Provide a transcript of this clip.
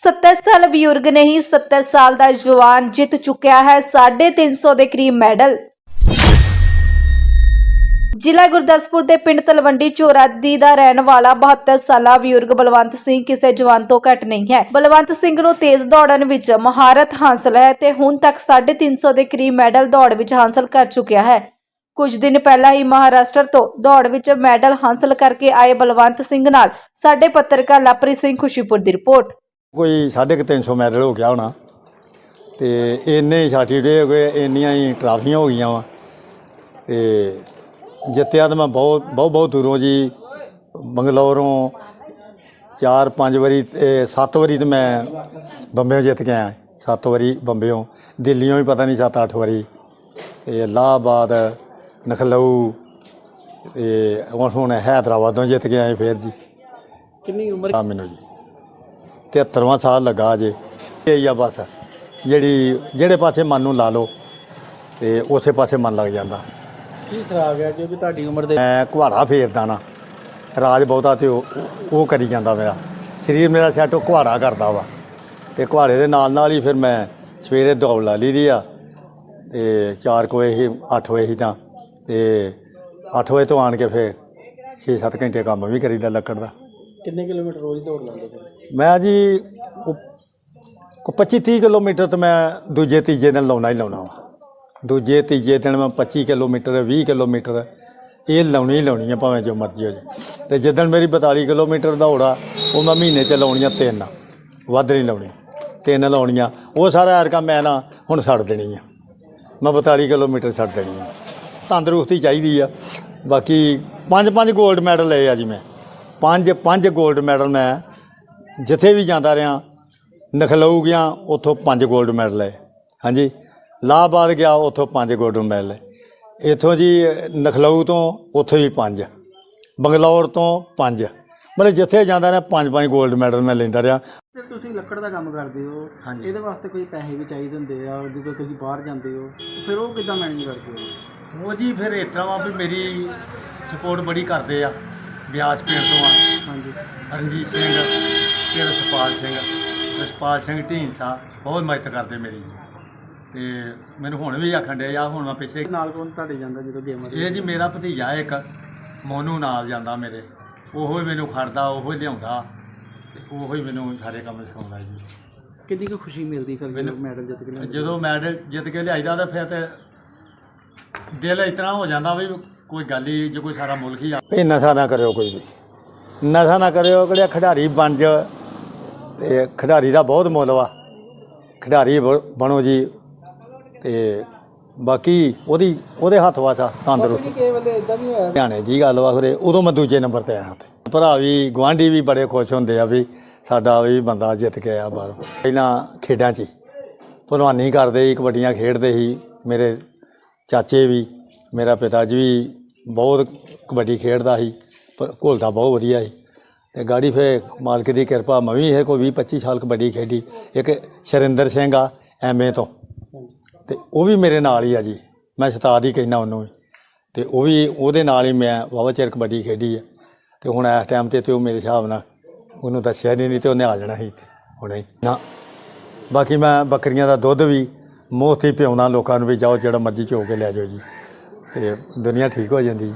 70 ਸਾਲ ਬਜ਼ੁਰਗ ਨਹੀਂ 70 ਸਾਲ ਦਾ ਜਵਾਨ ਜਿੱਤ ਚੁੱਕਿਆ ਹੈ 350 ਦੇ ਕਰੀਬ ਮੈਡਲ। ਜ਼ਿਲ੍ਹਾ ਗੁਰਦਾਸਪੁਰ ਦੇ ਪਿੰਡ ਤਲਵੰਡੀ ਚੋਰਾਦੀ ਦਾ ਰਹਿਣ ਵਾਲਾ 72 ਸਾਲਾ ਬਜ਼ੁਰਗ ਬਲਵੰਤ ਸਿੰਘ ਕਿਸੇ ਜਵਾਨ ਤੋਂ ਘੱਟ ਨਹੀਂ ਹੈ। ਬਲਵੰਤ ਸਿੰਘ ਨੂੰ ਤੇਜ਼ ਦੌੜਨ ਵਿੱਚ ਮਹਾਰਤ ਹਾਸਲ ਹੈ ਤੇ ਹੁਣ ਤੱਕ 350 ਦੇ ਕਰੀਬ ਮੈਡਲ ਦੌੜ ਵਿੱਚ ਹਾਸਲ ਕਰ ਚੁੱਕਿਆ ਹੈ। ਕੁਝ ਦਿਨ ਪਹਿਲਾਂ ਹੀ ਮਹਾਰਾਸ਼ਟਰ ਤੋਂ ਦੌੜ ਵਿੱਚ ਮੈਡਲ ਹਾਸਲ ਕਰਕੇ ਆਏ ਬਲਵੰਤ ਸਿੰਘ ਨਾਲ ਸਾਡੇ ਪੱਤਰਕਾਰ ਲਵਪ੍ਰੀਤ ਸਿੰਘ ਖੁਸ਼ੀਪੁਰ ਦੀ ਰਿਪੋਰਟ। ਕੋਈ 350 ਮੈਡਲ ਹੋ ਗਿਆ ਹੋਣਾ। ਤੇ ਇੰਨੇ ਸਰਟੀਫਿਕੇਟ ਹੋ ਗਏ ਇੰਨੀਆਂ ਹੀ ਟਰਾਫੀਆਂ ਹੋ ਗਈਆਂ ਵਾ। ਤੇ ਜਿੱਤਿਆ ਤਾਂ ਮੈਂ ਬਹੁਤ ਬਹੁਤ ਬਹੁਤ ਦੂਰੋਂ ਜੀ। ਬੰਗਲੌਰੋਂ ਚਾਰ ਪੰਜ ਵਾਰੀ ਤੇ ਸੱਤ ਵਾਰੀ ਤੇ ਮੈਂ ਬੰਬਿਓਂ ਜਿੱਤ ਕੇ ਆਇਆ। ਸੱਤ ਵਾਰੀ ਬੰਬਿਓਂ। ਦਿੱਲੀੋਂ ਵੀ ਪਤਾ ਨਹੀਂ ਸੱਤ ਅੱਠ ਵਾਰੀ। ਤੇ ਇਲਾਹਾਬਾਦ ਨਖਲਊ ਤੇ ਹੁਣ ਹੁਣ ਹੈਦਰਾਬਾਦੋਂ ਜਿੱਤ ਕੇ ਆਏ ਫੇਰ ਜੀ। ਕਿੰਨੀ ਉਮਰ? ਆ ਮੈਨੂੰ ਜੀ। 73ਵਾਂ ਸਾਲ ਲੱਗਾ ਜੇ। ਇਹ ਆ ਬਸ। ਜਿਹੜੀ ਜਿਹੜੇ ਪਾਸੇ ਮਨ ਨੂੰ ਲਾ ਲਓ ਤੇ ਉਸੇ ਪਾਸੇ ਮਨ ਲੱਗ ਜਾਂਦਾ। ਕੀ ਖਰਾਬ ਹੈ ਜੋ ਵੀ ਤੁਹਾਡੀ ਉਮਰ ਦੇ ਮੈਂ ਕੁਹਾੜਾ ਫੇਰਦਾ ਨਾ। ਰਾਜ ਬਹੁਤਾ ਤੇ ਉਹ ਉਹ ਕਰੀ ਜਾਂਦਾ ਮੇਰਾ। ਸਰੀਰ ਮੇਰਾ ਸੈੱਟ ਉਹ ਕੁਹਾੜਾ ਕਰਦਾ ਵਾ। ਤੇ ਕੁਹਾੜੇ ਦੇ ਨਾਲ ਨਾਲ ਹੀ ਫਿਰ ਮੈਂ ਸਵੇਰੇ ਦੌੜ ਲਾ ਲਈ ਦੀ ਆ। ਤੇ 4 ਵਜੇ ਹੀ 8 ਵਜੇ ਹੀ ਤਾਂ। ਤੇ 8 ਵਜੇ ਤੋਂ ਆਣ ਕੇ ਫਿਰ 6-7 ਘੰਟੇ ਕੰਮ ਵੀ ਕਰੀਦਾ ਲੱਕੜ ਦਾ। ਕਿੰਨੇ ਕਿਲੋਮੀਟਰ ਰੋਜ਼ ਦੌੜ ਲਾਉਂਦੇ ਫਿਰ? ਮੈਂ ਜੀ 25 30 ਕਿਲੋਮੀਟਰ ਤੇ ਮੈਂ ਦੂਜੇ ਤੀਜੇ ਦਿਨ ਲਾਉਣਾ ਹੀ ਲਾਉਣਾ ਵਾ। ਦੂਜੇ ਤੀਜੇ ਦਿਨ ਮੈਂ 25 ਕਿਲੋਮੀਟਰ 20 ਕਿਲੋਮੀਟਰ, ਇਹ ਲਾਉਣੀ ਹੀ ਲਾਉਣੀ ਆ ਭਾਵੇਂ ਜੋ ਮਰਜ਼ੀ ਹੋ ਜਾਏ। ਤੇ ਜਿੱਦਣ ਮੇਰੀ 42 ਕਿਲੋਮੀਟਰ ਦਾ ਹੋੜਾ ਉਹ ਮੈਂ ਮਹੀਨੇ ਚ ਲਾਉਣੀਆਂ ਤਿੰਨ ਵੱਧ ਨਹੀਂ ਲਾਉਣੀ। ਤਿੰਨ ਲਾਉਣੀਆਂ। ਉਹ ਸਾਰਾ ਐਰਕਾ ਮੈਂ ਨਾ ਹੁਣ ਛੱਡ ਦੇਣੀ ਆ। ਮੈਂ 42 ਕਿਲੋਮੀਟਰ ਛੱਡ ਦੇਣੀ ਆ। ਤੰਦਰੁਸਤੀ ਚਾਹੀਦੀ ਆ। ਬਾਕੀ ਪੰਜ ਪੰਜ 골ਡ ਮੈਡਲ ਲਏ ਆ ਜੀ ਮੈਂ। ਪੰਜ ਪੰਜ 골ਡ ਮੈਡਲ ਮੈਂ ਜਿੱਥੇ ਵੀ ਜਾਂਦਾ ਰਿਹਾ ਨਖਲਊ ਗਿਆ ਉੱਥੋਂ ਪੰਜ 골ਡ ਮੈਡਲ ਲਏ। ਹਾਂਜੀ ਲਾਹਬਾਦ ਗਿਆ ਉੱਥੋਂ ਪੰਜ 골ਡ ਮੈਡਲ ਲਏ। ਇੱਥੋਂ ਜੀ ਨਖਲਊ ਤੋਂ ਉੱਥੇ ਵੀ ਪੰਜ ਬੰਗਲੌਰ ਤੋਂ ਪੰਜ। ਮਤਲਬ ਜਿੱਥੇ ਜਾਂਦਾ ਰਿਹਾ ਪੰਜ ਪੰਜ 골ਡ ਮੈਡਲ ਮੈਂ ਲੈਂਦਾ ਰਿਹਾ। ਤੇ ਤੁਸੀਂ ਲੱਕੜ ਦਾ ਕੰਮ ਕਰਦੇ ਹੋ ਇਹਦੇ ਵਾਸਤੇ ਕੋਈ ਪੈਸੇ ਵੀ ਚਾਹੀਦੇ ਹੁੰਦੇ ਆ ਜਦੋਂ ਤੁਸੀਂ ਬਾਹਰ ਜਾਂਦੇ ਹੋ ਫਿਰ ਉਹ ਕਿਦਾਂ ਮੈਨੇਜ ਕਰਦੇ ਹੋ? ਉਹ ਜੀ ਫਿਰ ਇਸ ਵਾ ਵੀ ਮੇਰੀ ਸਪੋਰਟ ਬੜੀ ਕਰਦੇ ਆ। ਬਿਆਸ ਪਿੰਡ ਤੋਂ ਆ। ਹਾਂਜੀ। ਰਣਜੀਤ ਸਿੰਘ ਤੇ ਰਸਪਾਲ ਸਿੰਘ। ਰਸਪਾਲ ਸਿੰਘ ਢੀਂਸਾ ਬਹੁਤ ਮਦਦ ਕਰਦੇ ਮੇਰੀ ਤੇ ਮੈਨੂੰ ਹੁਣ ਵੀ ਆਖਣ ਦੇ ਆ ਹੁਣ ਮੈਂ ਪਿੱਛੇ ਨਾਲ ਕੌਣ ਤੁਹਾਡੇ ਜਾਂਦਾ ਜਦੋਂ ਗੇਮ ਇਹ ਜੀ ਮੇਰਾ ਭਤੀਜਾ ਇੱਕ ਮੋਨੂ ਨਾਲ ਜਾਂਦਾ ਮੇਰੇ। ਉਹੋ ਹੀ ਮੈਨੂੰ ਖੜਦਾ ਉਹੋ ਹੀ ਲਿਆਉਂਦਾ। ਤੇ ਉਹੋ ਹੀ ਮੈਨੂੰ ਸਾਰੇ ਕੰਮ ਸਿਖਾਉਂਦਾ ਜੀ। ਕਿੰਨੀ ਕੁ ਖੁਸ਼ੀ ਮਿਲਦੀ ਫਿਰ ਜਦੋਂ ਮੈਨੂੰ- ਮੈਡਲ ਜਿੱਤ ਕੇ ਲਿਆਉਂਦੇ? ਜਦੋਂ ਮੈਡਲ ਜਿੱਤ ਕੇ ਲਿਆਈਦਾ ਤਾਂ ਫਿਰ ਤੇ ਦਿਲ ਇਤਨਾ ਹੋ ਜਾਂਦਾ ਵੀ ਕੋਈ ਗੱਲ ਹੀ ਜੇ ਕੋਈ ਸਾਰਾ ਮੁਲਕ ਹੀ ਆ। ਇਹ ਨਸ਼ਾ ਨਾ ਕਰਿਓ ਕੋਈ ਵੀ। ਨਸ਼ਾ ਨਾ ਕਰਿਓ ਕਿਹੜਾ ਖਿਡਾਰੀ ਬਣ ਜਾ ਤੇ ਖਿਡਾਰੀ ਦਾ ਬਹੁਤ ਮੁੱਲ ਵਾ। ਖਿਡਾਰੀ ਬ- ਬਣੋ ਜੀ। ਤੇ ਬਾਕੀ ਉਹਦੀ ਉਹਦੇ ਹੱਥ ਵਾਸਾ ਤੰਦਰੁਸਤ। ਕਿਸੇ ਵੇਲੇ ਇਦਾਂ ਵੀ ਹੋਇਆ। ਹਰਿਆਣੇ ਦੀ ਗੱਲ ਵਾ ਖਰੇ ਉਦੋਂ ਮੈਂ ਦੂਜੇ ਨੰਬਰ ਤੇ ਆਇਆ ਤੇ ਭਰਾ ਵੀ ਗਵਾਂਢੀ ਵੀ ਬੜੇ ਖੁਸ਼ ਹੁੰਦੇ ਆ ਵੀ ਸਾਡਾ ਵੀ ਬੰਦਾ ਜਿੱਤ ਕੇ ਆਇਆ ਬਾਹਰੋਂ। ਪਹਿਲਾਂ ਖੇਡਾਂ 'ਚ ਹੀ। ਭਲਵਾਨੀ ਕਰਦੇ ਸੀ ਕਬੱਡੀਆਂ ਖੇਡਦੇ ਸੀ। ਮੇਰੇ ਚਾਚੇ ਵੀ ਮੇਰਾ ਪਿਤਾ ਜੀ ਵੀ ਬਹੁਤ ਕਬੱਡੀ ਖੇਡਦਾ ਸੀ, ਪਰ ਘੁਲਦਾ ਬਹੁਤ ਵਧੀਆ ਸੀ। ਤੇ ਗਾੜੀ ਫੇ ਮਾਲਕ ਦੀ ਕਿਰਪਾ, ਮੈਂ ਵੀ ਇਹ ਕੋਈ 20 25 ਸਾਲ ਕਬੱਡੀ ਖੇਡੀ। ਇੱਕ ਸ਼ਰਿੰਦਰ ਸਿੰਘ ਆ ਐਮਏ ਤੋਂ। ਤੇ ਉਹ ਵੀ ਮੇਰੇ ਨਾਲ ਹੀ ਆ ਜੀ। ਮੈਂ ਸ਼ਤਾਦ ਹੀ ਕਹਿਣਾ ਉਹਨੂੰ ਵੀ। ਤੇ ਉਹ ਵੀ ਉਹਦੇ ਨਾਲ ਹੀ ਮੈਂ ਵਾਹਵਾ ਚਿਰ ਕਬੱਡੀ ਖੇਡੀ ਆ। ਤੇ ਹੁਣ ਇਸ ਟਾਈਮ ਤੇ ਤੇ ਉਹ ਮੇਰੇ ਹਿਸਾਬ ਨਾਲ ਉਹਨੂੰ ਦੱਸਿਆ ਨਹੀਂ ਨਹੀਂ ਤੇ ਉਹਨੇ ਆ ਜਾਣਾ ਸੀ ਇੱਥੇ ਹੁਣੇ ਨਾ, ਬਾਕੀ ਮੈਂ ਬੱਕਰੀਆਂ ਦਾ ਦੁੱਧ ਵੀ ਮੁਫਤ ਹੀ ਪਿਆਉਣਾ ਲੋਕਾਂ ਨੂੰ ਵੀ ਜਾਓ ਜਿਹੜਾ ਮਰਜ਼ੀ ਚੋ ਕੇ ਲੈ ਜਾਓ ਜੀ। ਤੇ ਦੁਨੀਆ ਠੀਕ ਹੋ ਜਾਂਦੀ।